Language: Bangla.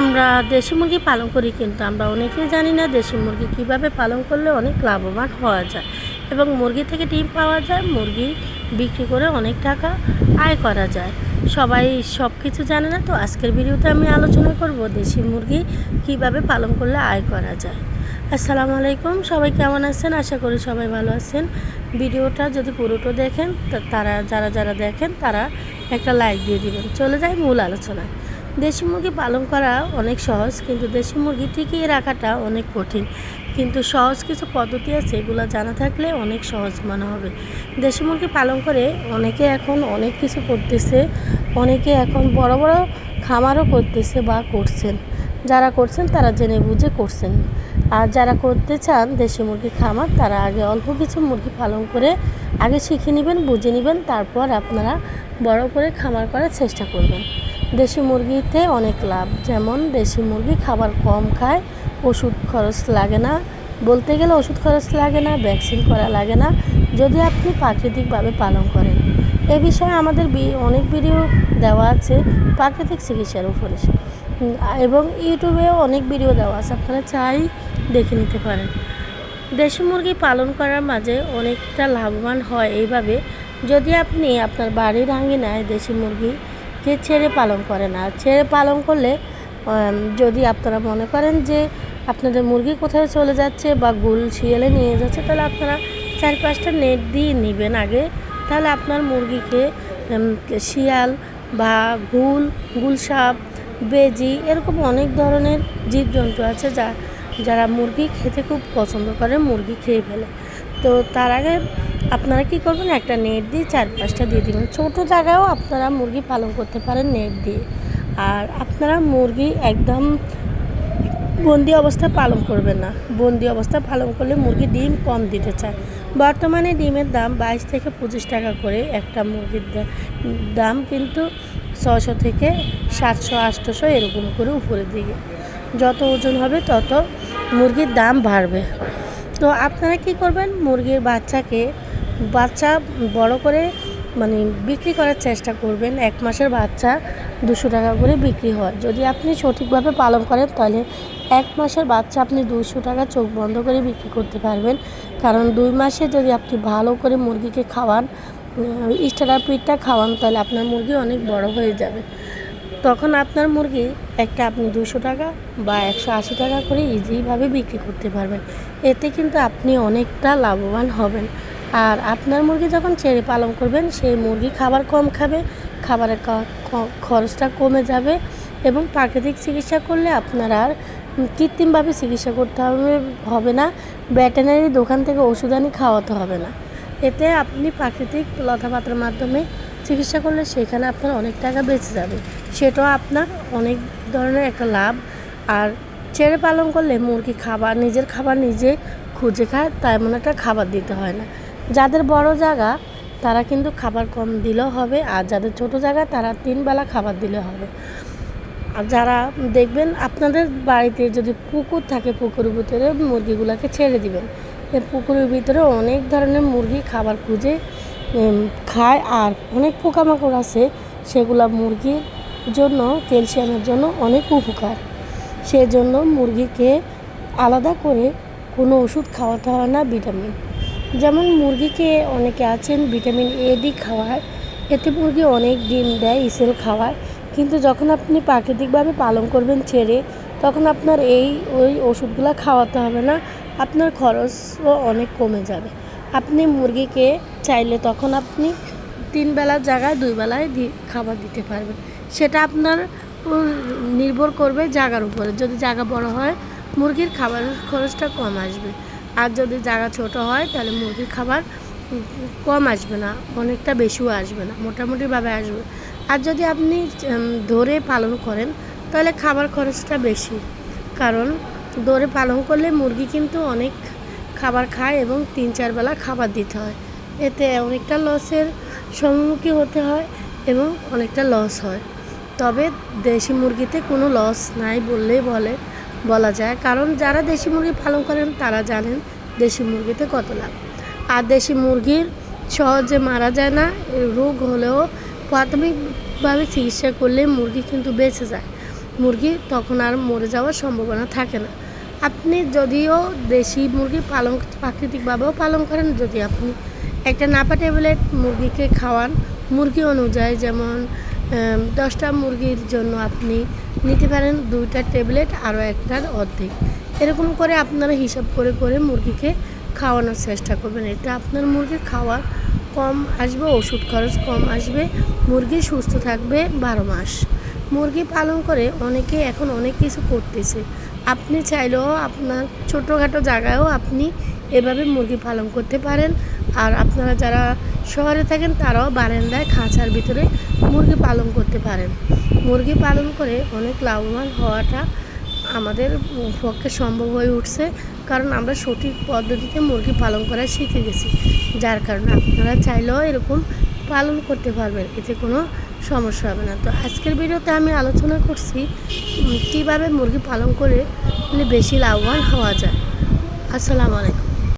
আমরা দেশি মুরগি পালন করি কিন্তু আমরা অনেকেই জানি না দেশি মুরগি কীভাবে পালন করলে অনেক লাভবান হওয়া যায়। এবং মুরগি থেকে ডিম পাওয়া যায়, মুরগি বিক্রি করে অনেক টাকা আয় করা যায়। সবাই সব কিছু জানে না, তো আজকের ভিডিওতে আমি আলোচনা করব দেশি মুরগি কীভাবে পালন করলে আয় করা যায়। আসসালামু আলাইকুম, সবাই কেমন আছেন? আশা করি সবাই ভালো আছেন। ভিডিওটা যদি পুরোটা দেখেন তারা, যারা যারা দেখেন, তারা একটা লাইক দিয়ে দিবেন। চলে যায় মূল আলোচনায়। দেশি মুরগি পালন করা অনেক সহজ, কিন্তু দেশি মুরগি টিকিয়ে রাখাটা অনেক কঠিন। কিন্তু সহজ কিছু পদ্ধতি আছে, এগুলো জানা থাকলে অনেক সহজ মনে হবে। দেশি মুরগি পালন করে অনেকে এখন অনেক কিছু করতেছে, অনেকে এখন বড় বড় খামারও করতেছে বা করছেন। যারা করছেন তারা জেনে বুঝে করছেন। আর যারা করতে চান দেশি মুরগির খামার, তারা আগে অল্প কিছু মুরগি পালন করে আগে শিখে নেবেন, বুঝে নেবেন, তারপর আপনারা বড় করে খামার করার চেষ্টা করবেন। দেশি মুরগিতে অনেক লাভ। যেমন দেশি মুরগি খাবার কম খায়, ওষুধ খরচ লাগে না। বলতে গেলে ওষুধ খরচ লাগে না ভ্যাকসিন করা লাগে না, যদি আপনি প্রাকৃতিকভাবে পালন করেন। এ বিষয়ে আমাদের অনেক ভিডিও দেওয়া আছে প্রাকৃতিক চিকিৎসার উপরে। এবং ইউটিউবেও অনেক ভিডিও দেওয়া আছে, আপনারা চাই দেখে নিতে পারেন। দেশি মুরগি পালন করার মাঝে অনেকটা লাভবান হয় এইভাবে, যদি আপনি আপনার বাড়ির আঙ্গিনায় দেশি মুরগিকে ছেড়ে পালন করেন আর ছেড়ে পালন করলে যদি আপনারা মনে করেন যে আপনাদের মুরগি কোথায় চলে যাচ্ছে বা গুল শিয়ালে নিয়ে যাচ্ছে, তাহলে আপনারা চার পাঁচটা নেট দিয়ে নেবেন আগে। তাহলে আপনার মুরগিকে শিয়াল বা গুল গুলসাপ বেজি এরকম অনেক ধরনের জীবজন্তু আছে যা, যারা মুরগি খেতে খুব পছন্দ করে, মুরগি খেয়ে ফেলে। তো তার আগে আপনারা কি করবেন? একটা নেট দিয়ে চার পাঁচটা দিয়ে দিবেন। ছোটো জায়গায়ও আপনারা মুরগি পালন করতে পারেন নেট দিয়ে। আর আপনারা মুরগি একদম বন্দি অবস্থায় পালন করবেন না। বন্দি অবস্থায় পালন করলে মুরগি ডিম কম দিতে চায়। বর্তমানে ডিমের দাম বাইশ থেকে পঁচিশ টাকা করে একটা মুরগির দাম কিন্তু ছশো থেকে সাতশো আটশোশো এরকম করে উপরের দিকে। যত ওজন হবে তত মুরগির দাম বাড়বে। তো আপনারা কি করবেন? মুরগির বাচ্চাকে বাচ্চা বড় করে মানে বিক্রি করার চেষ্টা করবেন, এক মাসের বাচ্চা দুশো টাকা করে বিক্রি হয়। যদি আপনি সঠিকভাবে পালন করেন, তাহলে এক মাসের বাচ্চা আপনি দুশো টাকা চোখ বন্ধ করে বিক্রি করতে পারবেন। কারণ দুই মাসে যদি আপনি ভালো করে মুরগিকে খাওয়ান স্টার্টার পিঠটা খাওয়ান, তাহলে আপনার মুরগি অনেক বড় হয়ে যাবে। তখন আপনার মুরগি একটা আপনি দুশো টাকা বা একশো আশি টাকা করে ইজিভাবে বিক্রি করতে পারবেন। এতে কিন্তু আপনি অনেকটা লাভবান হবেন। আর আপনার মুরগি যখন ছেড়ে পালন করবেন, সেই মুরগি খাবার কম খাবে, খাবারের খরচটা কমে যাবে এবং প্রাকৃতিক চিকিৎসা করলে আপনার আর কৃত্রিমভাবে চিকিৎসা করতে হবে হবে না। ভেটেনারি দোকান থেকে ওষুধ আনি খাওয়াতে হবে না। এতে আপনি প্রাকৃতিক লতাপাতার মাধ্যমে চিকিৎসা করলে সেখানে আপনার অনেক টাকা বেঁচে যাবে। সেটাও আপনার অনেক ধরনের একটা লাভ। আর ছেড়ে পালন করলে মুরগি খাবার, নিজের খাবার নিজে খুঁজে খায় তেমন একটা খাবার দিতে হয় না। যাদের বড় জায়গা, তারা কিন্তু খাবার কম দিলেও হবে, আর যাদের ছোট জায়গা, তারা তিন বেলা খাবার দিলে হবে। আর যারা দেখবেন, আপনাদের বাড়িতে যদি পুকুর থাকে, পুকুরের ভিতরে মুরগিগুলোকে ছেড়ে দিবেন। এই পুকুরের ভিতরে অনেক ধরনের মুরগি খাবার খুঁজে খায়, আর অনেক পোকামাকড় আছে, সেগুলো মুরগির জন্য, ক্যালসিয়ামের জন্য অনেক উপকার। সেজন্য মুরগিকে আলাদা করে কোনো ওষুধ খাওয়াতে হয় না ভিটামিন। যেমন মুরগিকে অনেকে আছেন ভিটামিন এ ডি খাওয়ায় এতে মুরগি অনেক ডিম দেয়, ইসেল খাওয়ায় কিন্তু যখন আপনি প্রাকৃতিকভাবে পালন করবেন ছেড়ে, তখন আপনার এই, ওই ওষুধগুলো খাওয়াতে হবে না। আপনার খরচও অনেক কমে যাবে। আপনি মুরগিকে চাইলে তখন আপনি তিন বেলার জায়গায় দুই বেলায় খাবার দিতে পারবেন। সেটা আপনার নির্ভর করবে জায়গার উপরে। যদি জায়গা বড় হয়, মুরগির খাবারের খরচটা কম আসবে। আর যদি জায়গা ছোট হয়, তাহলে মুরগির খাবার কম আসবে না, অনেকটা বেশিও আসবে না, মোটামুটিভাবে আসবে। আর যদি আপনি ধরে পালন করেন, তাহলে খাবার খরচটা বেশি। কারণ দৌড়ে পালন করলে মুরগি কিন্তু অনেক খাবার খায় এবং তিন চার বেলা খাবার দিতে হয়। এতে অনেকটা লসের সম্মুখীন হতে হয় এবং অনেকটা লস হয়। তবে দেশি মুরগিতে কোনো লস নাই বললেই বলে। বলা যায়। কারণ যারা দেশি মুরগি পালন করেন, তারা জানেন দেশি মুরগিতে কত লাভ। আর দেশি মুরগির সহজে মারা যায় না রোগ হলেও প্রাথমিকভাবে চিকিৎসা করলে মুরগি কিন্তু বেঁচে যায়। মুরগি তখন আর মরে যাওয়ার সম্ভাবনা থাকে না। আপনি যদিও দেশি মুরগি পালন, প্রাকৃতিকভাবেও পালন করেন, যদি আপনি একটা নাপা ট্যাবলেট মুরগিকে খাওয়ান, মুরগি অনুযায়ী যেমন দশটা মুরগির জন্য আপনি নিতে পারেন দুইটা ট্যাবলেট আরও একটার অর্ধেক। এরকম করে আপনারা হিসাব করে করে মুরগিকে খাওয়ানোর চেষ্টা করবেন। এটা আপনার মুরগি খাওয়া কম আসবে, ওষুধ খরচ কম আসবে, মুরগি সুস্থ থাকবে বারো মাস। মুরগি পালন করে অনেকে এখন অনেক কিছু করতেছে। আপনি চাইলেও আপনার ছোটোখাটো জায়গায়ও আপনি এভাবে মুরগি পালন করতে পারেন। আর আপনারা যারা শহরে থাকেন তারাও বারান্দায় খাঁচার ভিতরে মুরগি পালন করতে পারেন। মুরগি পালন করে অনেক লাভবান হওয়াটা আমাদের পক্ষে সম্ভব হয়ে উঠছে, কারণ আমরা সঠিক পদ্ধতিতে মুরগি পালন করা শিখে গেছি। যার কারণে আপনারা চাইলেও এরকম পালন করতে পারবেন, এতে কোনো সমস্যা হবে না। তো আজকের ভিডিওতে আমি আলোচনা করছি কীভাবে মুরগি পালন করে বেশি লাভবান হওয়া যায়। আসসালামু আলাইকুম।